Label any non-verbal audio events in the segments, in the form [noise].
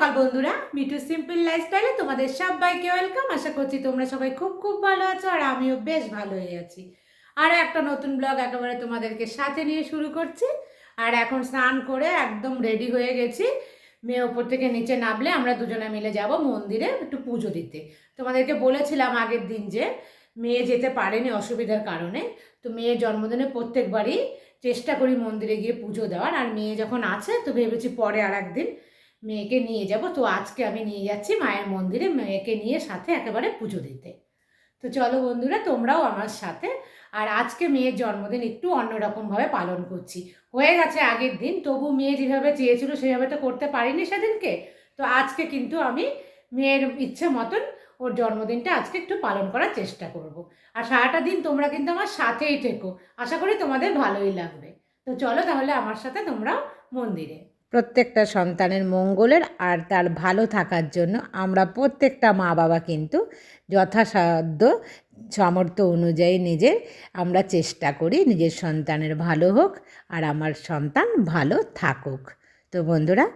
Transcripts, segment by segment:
সকাল বন্ধুরা, মিঠু সিম্পল লাইফস্টাইলে তোমাদের সবাইকে ওয়েলকাম আশা করছি তোমরা সবাই খুব খুব ভালো আছো আর আমিও বেশ ভালো হয়ে আছি। আর একটা নতুন ব্লগ একেবারে তোমাদেরকে সাথে নিয়ে শুরু করছি। আর এখন স্নান করে একদম রেডি হয়ে গেছি। মেয়ে ওপর থেকে নিচে নামলে আমরা দুজনে মিলে যাব মন্দিরে একটু পুজো দিতে। তোমাদেরকে বলেছিলাম আগের দিন যে মেয়ে যেতে পারেনি অসুবিধার কারণে। তো মেয়ের জন্মদিনে প্রত্যেকবারই চেষ্টা করি মন্দিরে গিয়ে পুজো দেওয়ার। আর মেয়ে যখন আছে, তো ভেবেছি পরে আর একদিন মেয়েকে নিয়ে যাব। তো আজকে আমি নিয়ে যাচ্ছি মায়ের মন্দিরে মেয়েকে নিয়ে সাথে একেবারে পুজো দিতে। তো চলো বন্ধুরা, তোমরাও আমার সাথে। আর আজকে মেয়ের জন্মদিন একটু অন্যরকমভাবে পালন করছি। হয়ে গেছে আগের দিন, তবু মেয়ে যেভাবে চেয়েছিল সেভাবে তো করতে পারিনি সেদিনকে। তো আজকে কিন্তু আমি মেয়ের ইচ্ছে মতন ওর জন্মদিনটা আজকে একটু পালন করার চেষ্টা করব। আর সারাটা দিন তোমরা কিন্তু আমার সাথেই থেকো। আশা করি তোমাদের ভালোই লাগবে। তো চলো তাহলে আমার সাথে তোমরাও মন্দিরে। প্রত্যেকটা সন্তানের মঙ্গলের আর তার ভালো থাকার জন্য আমরা প্রত্যেকটা মা বাবা কিন্তু যথাসাধ্য সামর্থ্য অনুযায়ী নিজের আমরা চেষ্টা করি নিজের সন্তানের ভালো হোক আর আমার সন্তান ভালো থাকুক। তো বন্ধুরা,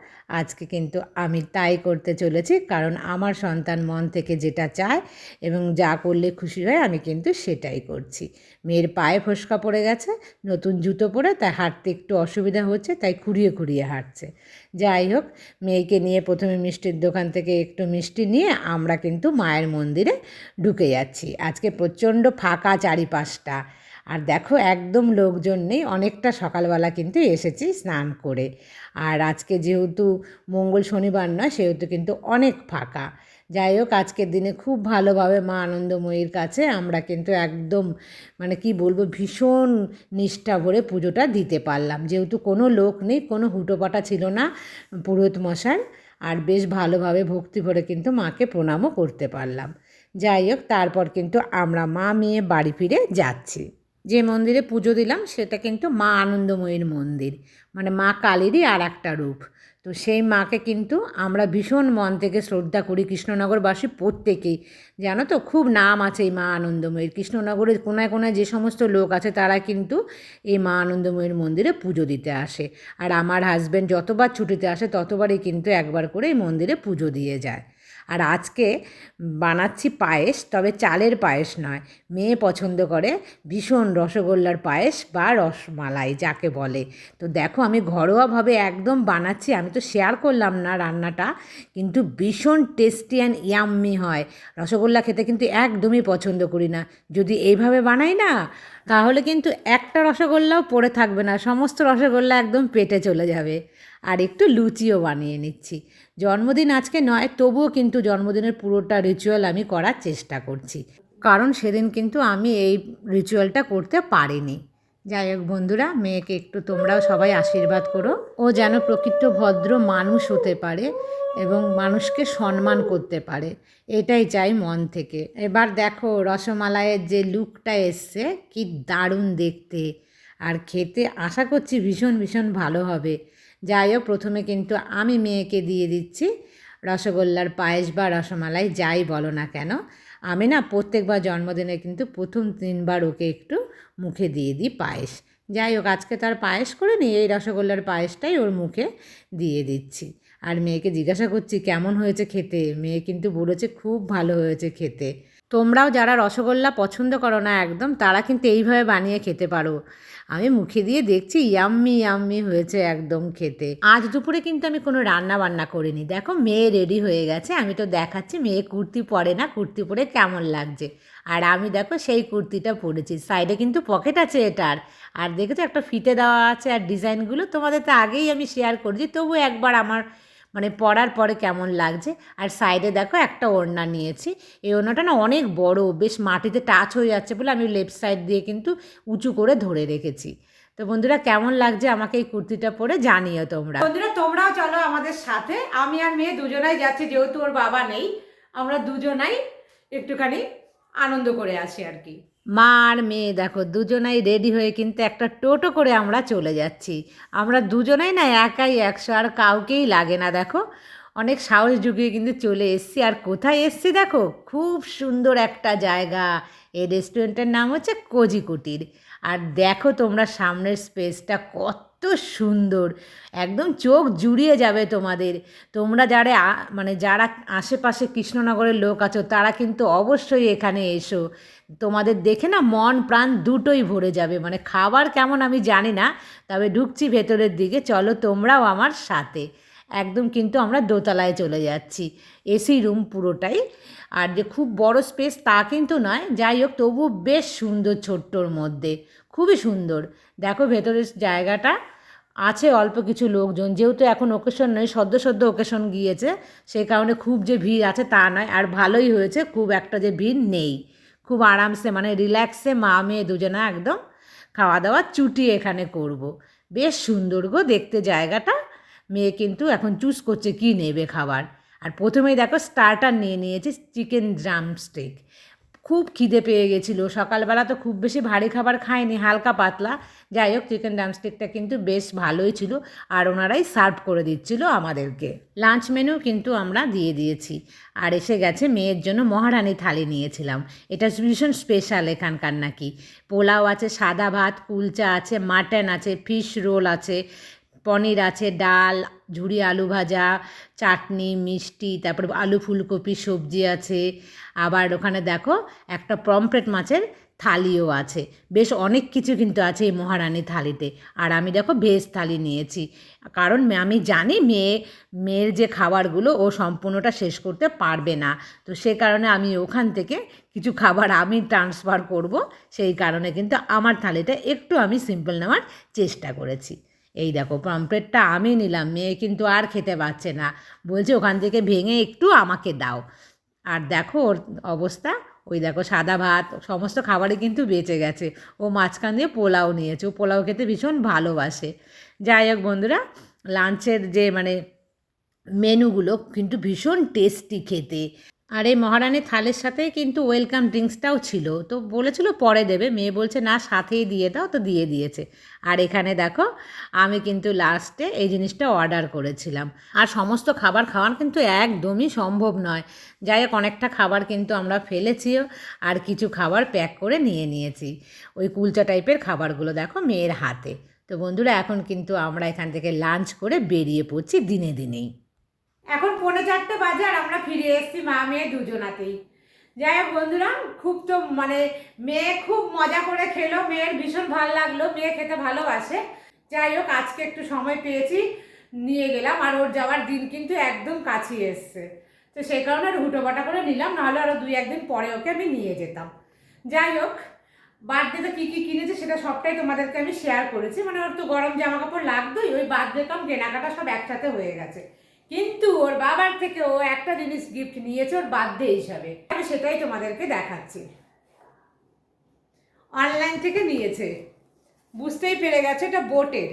আজকে কিন্তু আমি তাই করতে চলেছি কারণ আমার সন্তান মন থেকে যেটা চায় এবং যা করলে খুশি হয় আমি কিন্তু সেটাই করছি। মেয়ের পায়ে ফোসকা পড়ে গেছে, নতুন জুতো পরে তাই হাঁটতে একটু অসুবিধা হচ্ছে, তাই খুঁড়িয়ে খুঁড়িয়ে হাঁটছে। যাই হোক, মেয়েকে নিয়ে প্রথমে মিষ্টির দোকান থেকে একটু মিষ্টি নিয়ে আমরা কিন্তু মায়ের মন্দিরে ঢুকে যাচ্ছি। আজকে প্রচণ্ড ফাঁকা চারিপাশটা। আর দেখো, একদম লোকজন নেই। অনেকটা সকালবেলা কিন্তু এসেছি স্নান করে। আর আজকে যেহেতু মঙ্গল শনিবার নয়, সেহেতু কিন্তু অনেক ফাঁকা। যাই হোক, আজকের দিনে খুব ভালোভাবে মা আনন্দময়ীর কাছে আমরা কিন্তু একদম মানে কি বলব, ভীষণ নিষ্ঠা ভরে পুজোটা দিতে পারলাম। যেহেতু কোনো লোক নেই, কোনো হুটোপাটা ছিল না পুরোহিত মশাই, আর বেশ ভালোভাবে ভক্তি ভরে কিন্তু মাকে প্রণামও করতে পারলাম। যাই হোক, তারপর কিন্তু আমরা মা মেয়ে বাড়ি ফিরে যাচ্ছি। যে মন্দিরে পুজো দিলাম, সেটা কিন্তু মা আনন্দময়ীর মন্দির। মানে মা কালীরই আর একটা রূপ। তো সেই মাকে কিন্তু আমরা ভীষণ মন থেকে শ্রদ্ধা করি, কৃষ্ণনগরবাসী প্রত্যেকেই। জানো তো, খুব নাম আছে এই মা আনন্দময়ীর। কৃষ্ণনগরের কোনায় কোনায় যে সমস্ত লোক আছে, তারা কিন্তু এই মা আনন্দময়ীর মন্দিরে পুজো দিতে আসে। আর আমার হাজব্যান্ড যতবার ছুটিতে আসে, ততবারই কিন্তু একবার করে এই মন্দিরে পুজো দিয়ে যায়। আর আজকে বানাচ্ছি পায়েস, তবে চালের পায়েস নয়। মেয়ে পছন্দ করে ভীষণ রসগোল্লার পায়েস বা রসমালাই, যাকে বলে। তো দেখো, আমি ঘরোয়াভাবে একদম বানাচ্ছি, আমি তো শেয়ার করলাম না রান্নাটা, কিন্তু ভীষণ টেস্টি অ্যান্ড ইয়াম্মি হয়। রসগোল্লা খেতে কিন্তু একদমই পছন্দ করি না। যদি এইভাবে বানাই না, তাহলে কিন্তু একটা রসগোল্লাও পড়ে থাকবে না, সমস্ত রসগোল্লা একদম পেটে চলে যাবে। আর একটু লুচিও বানিয়ে নিচ্ছি। জন্মদিন আজকে নয়, তবুও কিন্তু জন্মদিনের পুরোটা রিচুয়াল আমি করার চেষ্টা করছি। কারণ সেদিন কিন্তু আমি এই রিচুয়ালটা করতে পারিনি। যাই হোক বন্ধুরা, মেয়েকে একটু তোমরাও সবাই আশীর্বাদ করো। ও যেন প্রকৃত ভদ্র মানুষ হতে পারে এবং মানুষকে সম্মান করতে পারে। এটাই চাই মন থেকে। এবার দেখো রসমালাইয়ের যে লুকটা এসছে, কি দারুণ দেখতে। আর খেতে আশা করছি ভীষণ ভীষণ ভালো হবে। যাই হোক, প্রথমে কিন্তু আমি মেয়েকে দিয়ে দিচ্ছি। রসগোল্লার পায়েস বা রসমালাই যাই বলো না কেন, আমি না প্রত্যেকবার জন্মদিনে কিন্তু প্রথম তিনবার ওকে একটু মুখে দিয়ে দিই পায়েস। যাই হোক, আজকে তার পায়েস করে নিই এই রসগোল্লার পায়েসটাই ওর মুখে দিয়ে দিচ্ছি। আর মেয়েকে জিজ্ঞাসা করছি, কেমন হয়েছে খেতে? মেয়ে কিন্তু বলেছে, খুব ভালো হয়েছে খেতে। তোমরাও যারা রসগোল্লা পছন্দ করো না একদম, তারা কিন্তু এইভাবে বানিয়ে খেতে পারো। আমি মুখে দিয়ে দেখছি ইয়াম্মি ইয়াম্মি হয়েছে একদম খেতে। আজ দুপুরে কিন্তু আমি কোনো রান্না বান্না করিনি। দেখো মেয়ে রেডি হয়ে গেছে, আমি তো দেখাচ্ছি মেয়ে কুর্তি পরে না, কুর্তি পরে কেমন লাগছে। আর আমি দেখো সেই কুর্তিটা পরেছি সাইডে কিন্তু পকেট আছে এটার। আর দেখেছ একটা ফিতে দেওয়া আছে আর ডিজাইনগুলো তোমাদের তো আগেই আমি শেয়ার করেছি, তবু একবার আমার মানে পরার পরে কেমন লাগছে? আর সাইডে দেখো একটা ওড়না নিয়েছি। এই ওড়নাটা না অনেক বড়, বেশ মাটিতে টাচ হয়ে যাচ্ছে বলে আমি লেফট সাইড দিয়ে কিন্তু উঁচু করে ধরে রেখেছি। তো বন্ধুরা, কেমন লাগছে আমাকে এই কুর্তিটা পরে জানিও তোমরা। বন্ধুরা, তোমরাও চলো আমাদের সাথে। আমি আর মেয়ে দুজনাই যাচ্ছি, যেহেতু ওর বাবা নেই, আমরা দুজনাই একটুখানি আনন্দ করে আসি আর কি। মা আর মেয়ে, দেখো, দুজনাই রেডি হয়ে কিন্তু একটা টোটো করে আমরা চলে যাচ্ছি। আমরা দুজনাই না একাই একশো, আর কাউকেই লাগে না, দেখো। অনেক সাহস জুগিয়ে কিন্তু চলে এসছি। আর কোথায় এসছি, দেখো? খুব সুন্দর একটা জায়গা। এই রেস্টুরেন্টের নাম হচ্ছে কোজি কুটির আর দেখো তোমরা সামনের স্পেসটা কত সুন্দর। একদম চোখ জুড়িয়ে যাবে তোমাদের। তোমরা যারা মানে যারা আশেপাশে কৃষ্ণনগরের লোক আছো, তারা কিন্তু অবশ্যই এখানে এসো। তোমাদের দেখে না মন প্রাণ দুটোই ভরে যাবে। মানে খাবার কেমন আমি জানি না, তবে ঢুকছি ভেতরের দিকে। চলো তোমরাও আমার সাথে। একদম কিন্তু আমরা দোতলায় চলে যাচ্ছি। এসি রুম পুরোটাই। আর যে খুব বড় স্পেস তা কিন্তু নয়, যাই হোক তবু বেশ সুন্দর ছোট্টর মধ্যে। খুবই সুন্দর। দেখো ভেতরের জায়গাটা। আছে অল্প কিছু লোকজন, যেহেতু এখন ওকেশন নয় সদ্য সদ্য ওকেশন গিয়েছে সেই কারণে খুব যে ভিড় আছে তা নয়। আর ভালোই হয়েছে, খুব একটা যে ভিড় নেই। খুব আরামসে মানে রিল্যাক্সে মা মেয়ে দুজনে একদম খাওয়া দাওয়া চুটি এখানে করব। বেশ সুন্দর গো দেখতে জায়গাটা। মেয়ে কিন্তু এখন চুজ করছে কি নেবে খাবার। আর প্রথমেই দেখো স্টার্টার নিয়ে নিয়েছি চিকেন ড্রামস্টিক খুব খিদে পেয়ে গেছিল। সকালবেলা তো খুব বেশি ভারী খাবার খায়নি, হালকা পাতলা। যাই হোক চিকেন ড্রামস্টিকটা কিন্তু বেশ ভালোই ছিল। আর ওনারাই সার্ভ করে দিচ্ছিল আমাদেরকে। লাঞ্চ মেনু কিন্তু আমরা দিয়ে দিয়েছি। আর এসে গেছে মেয়ের জন্য মহারানী থালি নিয়েছিলাম। এটা ভীষণ স্পেশাল এখানকার নাকি। পোলাও আছে, সাদা ভাত, কুলচা আছে মাটন আছে ফিশ রোল আছে পনির আছে, ডাল ঝুড়ি আলু ভাজা, চাটনি, মিষ্টি, তারপর আলু ফুলকপি, সবজি আছে। আবার ওখানে দেখো একটা পমফ্রেট মাছের থালিও আছে। বেশ অনেক কিছু কিন্তু আছে এই মহারানী থালিতে। আর আমি দেখো ভেজ থালি নিয়েছি। কারণ আমি জানি মেয়ে মেয়ের যে খাবারগুলো ও সম্পূর্ণটা শেষ করতে পারবে না। তো সে কারণে আমি ওখান থেকে কিছু খাবার আমি ট্রান্সফার করব। সেই কারণে কিন্তু আমার থালিটা একটু আমি সিম্পল নেওয়ার চেষ্টা করেছি। এই দেখো পমফ্রেটটা আমি নিলাম, মেয়ে কিন্তু আর খেতে পারছে না। বলছে ওখান থেকে ভেঙে একটু আমাকে দাও। আর দেখো ওর অবস্থা, ওই দেখো সাদা ভাত, সমস্ত খাবারই কিন্তু বেঁচে গেছে। ও মাঝখান দিয়ে পোলাও নিয়েছে, ও পোলাও খেতে ভীষণ ভালোবাসে। যাই হোক বন্ধুরা লাঞ্চের যে মানে মেনুগুলো কিন্তু ভীষণ টেস্টি খেতে। আর এই মহারানী থালের সাথে কিন্তু ওয়েলকাম ড্রিঙ্কসটাও ছিল। তো বলেছিল পরে দেবে। মেয়ে বলছে, না, সাথেই দিয়ে দাও। তো দিয়ে দিয়েছে। আর এখানে দেখো, আমি কিন্তু লাস্টে এই জিনিসটা অর্ডার করেছিলাম। আর সমস্ত খাবার খাওয়ান কিন্তু একদমই সম্ভব নয়। যাই হোক, অনেকটা খাবার কিন্তু আমরা ফেলেছিও আর কিছু খাবার প্যাক করে নিয়ে নিয়েছি। ওই কুলচা টাইপের খাবারগুলো দেখো মেয়ের হাতে। তো বন্ধুরা, এখন কিন্তু আমরা এখান থেকে লাঞ্চ করে বেরিয়ে পড়ছি দিনে দিনেই। এখন পৌনে চারটে বাজে আর আমরা ফিরে এসেছি মা, মেয়ে দুজনাতেই। যাই হোক বন্ধুরা, খুব তো মানে মেয়ে খুব মজা করে খেলো, মেয়ের ভীষণ ভালো লাগল, মেয়ে খেতে ভালোবাসে। যাই হোক, আজকে একটু সময় পেয়েছি, নিয়ে গেলাম আর ওর যাওয়ার দিন কিন্তু একদম কাছে এসছে। তো সেই কারণে আর হুটোপাটা করে নিলাম, নাহলে আরও দুই একদিন পরে ওকে আমি নিয়ে যেতাম। যাই হোক, বার্থডেতে কী কী কিনেছে সেটা সবটাই তোমাদেরকে আমি শেয়ার করেছি। মানে ওর তো গরম জামা কাপড় লাগতোই ওই বার্থডে কম, কেনাকাটা সব একসাথে হয়ে গেছে। কিন্তু ওর বাবার থেকে ও একটা জিনিস গিফট নিয়েছে, ওর বার্থডে হিসাবে। আমি সেটাই তোমাদেরকে দেখাচ্ছি। অনলাইন থেকে নিয়েছে। বুঝতেই পেরে গেছে, এটা বোটের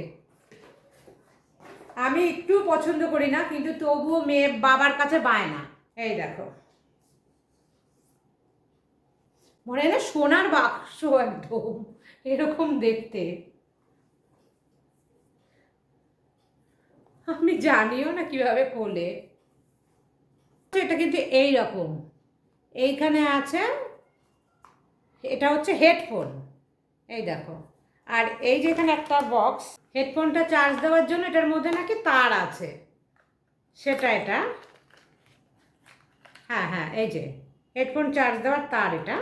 আমি একটু পছন্দ করি না, কিন্তু তবুও মেয়ে বাবার কাছে বায় না। এই দেখো। মনে হয় না সোনার বাক্স একদম, এরকম দেখতে। আমি জানিও না কীভাবে খোলে এটা কিন্তু এই রকম এইখানে আছে, এটা হচ্ছে হেডফোন। এই দেখো। আর এই যে এখানে একটা বক্স, হেডফোনটা চার্জ দেওয়ার জন্য এটার মধ্যে নাকি তার আছে। সেটা এটা। হ্যাঁ হ্যাঁ এই যে। হেডফোন চার্জ দেওয়ার তার এটা।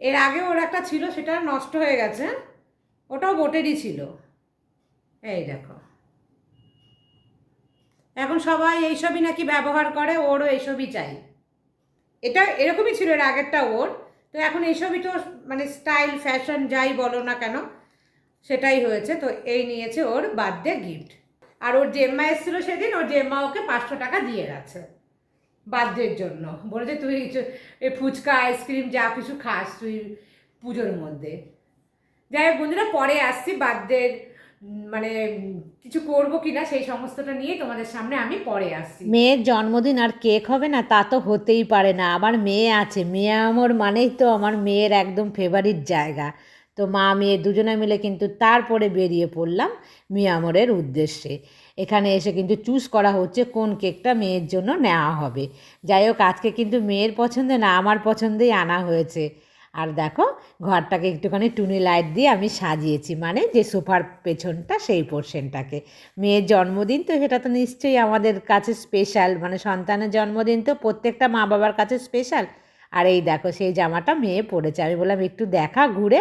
এর আগে ওর একটা ছিল, সেটা নষ্ট হয়ে গেছে। ওটাও বোটেরই ছিল। এই দেখো। এখন সবাই এইসবই নাকি ব্যবহার করে, ওরও এইসবই চাই। এটা এরকমই ছিল এর আগেরটা ওর। তো এখন এইসবই তো মানে স্টাইল, ফ্যাশন যাই বলো না কেন, সেটাই হয়েছে। তো এই নিয়েছে ওর বার্থডে গিফট। আর ওর জেম্মা এসেছিল সেদিন, ওর জেম্মা ওকে পাঁচশো টাকা দিয়ে গেছে বার্থডের জন্য। বলেছে তুই ফুচকা, আইসক্রিম যা কিছু খাস তুই পুজোর মধ্যে। যাই হোক বন্ধুরা, পরে আসছি বার্থডের মানে কিছু করব কিনা সেই সমস্তটা নিয়ে তোমাদের সামনে আমি পরে আসছি। মেয়ের জন্মদিন আর কেক হবে না, তা তো হতেই পারে না। আমার মেয়ে আছে, মেয়ে আমর মানেই তো আমার মেয়ের একদম ফেভারিট জায়গা। তো মা, মেয়ে দুজনে মিলে কিন্তু তারপরে বেরিয়ে পড়লাম মিয়ামরের উদ্দেশ্যে। এখানে এসে কিন্তু চুজ করা হচ্ছে কোন কেকটা মেয়ের জন্য নেওয়া হবে। যাই হোক, আজকে কিন্তু মেয়ের পছন্দে না, আমার পছন্দেই আনা হয়েছে। আর দেখো, ঘরটাকে একটুখানি টুনি লাইট দিয়ে আমি সাজিয়েছি মানে যে সোফার পেছনটা সেই পোর্শনটাকে। মেয়ের জন্মদিন তো সেটা তো নিশ্চয়ই আমাদের কাছে স্পেশাল মানে সন্তানের জন্মদিন তো প্রত্যেকটা মা বাবার কাছে স্পেশাল। আর এই দেখো, সেই জামাটা মেয়ে পরেছে। আমি বললাম, একটু দেখা, ঘুরে।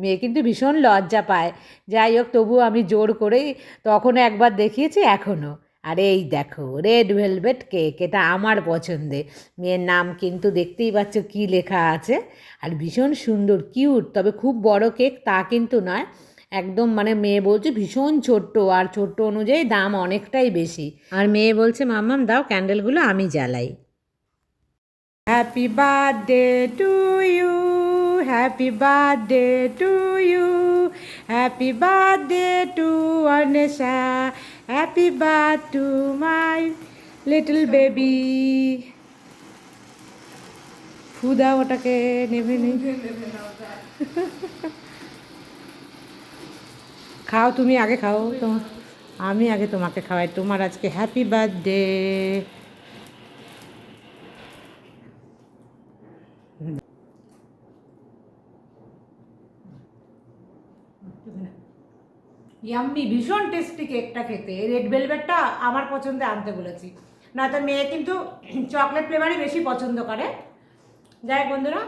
মেয়ে কিন্তু ভীষণ লজ্জা পায়। যাই হোক, তবুও আমি জোর করেই তখনও একবার দেখিয়েছি, এখনও। আর এই দেখো রেড ভেলভেট কেক এটা আমার পছন্দে মেয়ের নাম কিন্তু দেখতেই পাচ্ছ কী লেখা আছে। আর ভীষণ সুন্দর কিউট তবে খুব বড় কেক তা কিন্তু নয়। একদম মানে মেয়ে বলছে ভীষণ ছোট্ট, আর ছোট্ট অনুযায়ী দাম অনেকটাই বেশি। আর মেয়ে বলছে, মাম্মাম, দাও ক্যান্ডেলগুলো আমি জ্বালাই। Happy birthday to you happy birthday to you happy birthday to Arnesha happy birth to my little baby ফুদা ওটাকে নেবে নি [laughs] খাও তুমি আগে খাও। তোমার আমি আগে তোমাকে খাওয়াই। তোমার আজকে হ্যাপি বার্থডে ইয়াম্মি, ভীষণ টেস্টি কেকটা খেতে। রেড ভেলভেটটা আমার পছন্দে আনতে বলেছি। না তো মেয়ে কিন্তু [clears throat] চকলেট ফ্লেভারই বেশি পছন্দ করে। যাই বন্ধুরা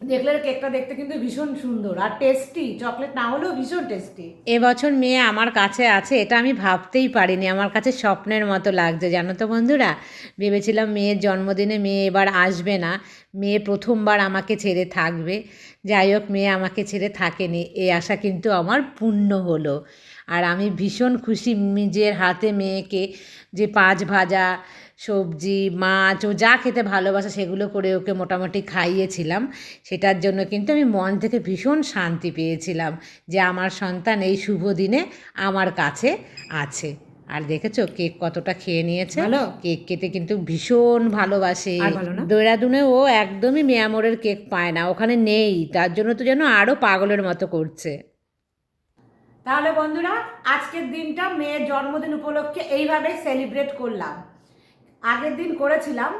দেখলে কেকটা দেখতে কিন্তু ভীষণ সুন্দর। আর টেস্টি চকলেট না হলেও ভীষণ টেস্টি এবছর মেয়ে আমার কাছে আছে, এটা আমি ভাবতেই পারিনি। আমার কাছে স্বপ্নের মতো লাগছে, জানো তো বন্ধুরা? ভেবেছিলাম মেয়ের জন্মদিনে মেয়ে এবার আসবে না। মেয়ে প্রথমবার আমাকে ছেড়ে থাকবে। যাই হোক, মেয়ে আমাকে ছেড়ে থাকেনি। এই আশা কিন্তু আমার পূর্ণ হলো। আর আমি ভীষণ খুশি নিজের হাতে মেয়েকে যে পাঁচ ভাজা সবজি মাছ ও যা খেতে ভালোবাসে সেগুলো করে ওকে মোটামুটি খাইয়েছিলাম। সেটার জন্য কিন্তু আমি মন থেকে ভীষণ শান্তি পেয়েছিলাম যে আমার সন্তান এই শুভ দিনে আমার কাছে আছে। আর দেখেছ কেক কতটা খেয়ে নিয়েছে। ভালো? কেক খেতে কিন্তু ভীষণ ভালোবাসে। আর ভালো না? দেহরাদুনে ও একদমই মেয়ামোরের কেক পায় না ওখানে নেই তার জন্য তো যেন আরও পাগলের মতো করছে। তাহলে বন্ধুরা, আজকের দিনটা মেয়ের জন্মদিন উপলক্ষে এইভাবে সেলিব্রেট করলাম। আগের দিন করেছিলাম,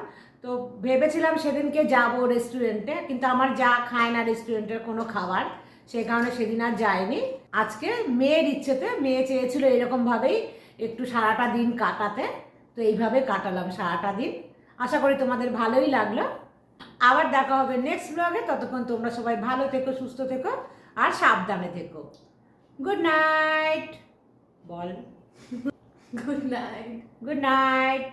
তো ভেবেছিলাম সেদিনকে যাব রেস্টুরেন্টে কিন্তু আমার যা খায় না রেস্টুরেন্টের কোনো খাবার সেই কারণে সেদিন আর যায়নি। আজকে মেয়ের ইচ্ছেতে, মেয়ে চেয়েছিল এরকমভাবেই একটু সারাটা দিন কাটাতে, তো এইভাবে কাটালাম সারাটা দিন। আশা করি তোমাদের ভালোই লাগল। আবার দেখা হবে নেক্সট ব্লগে ততক্ষণ তোমরা সবাই ভালো থেকো, সুস্থ থেকো, আর সাবধানে থেকো। গুড নাইট বল [laughs] Good night. Good night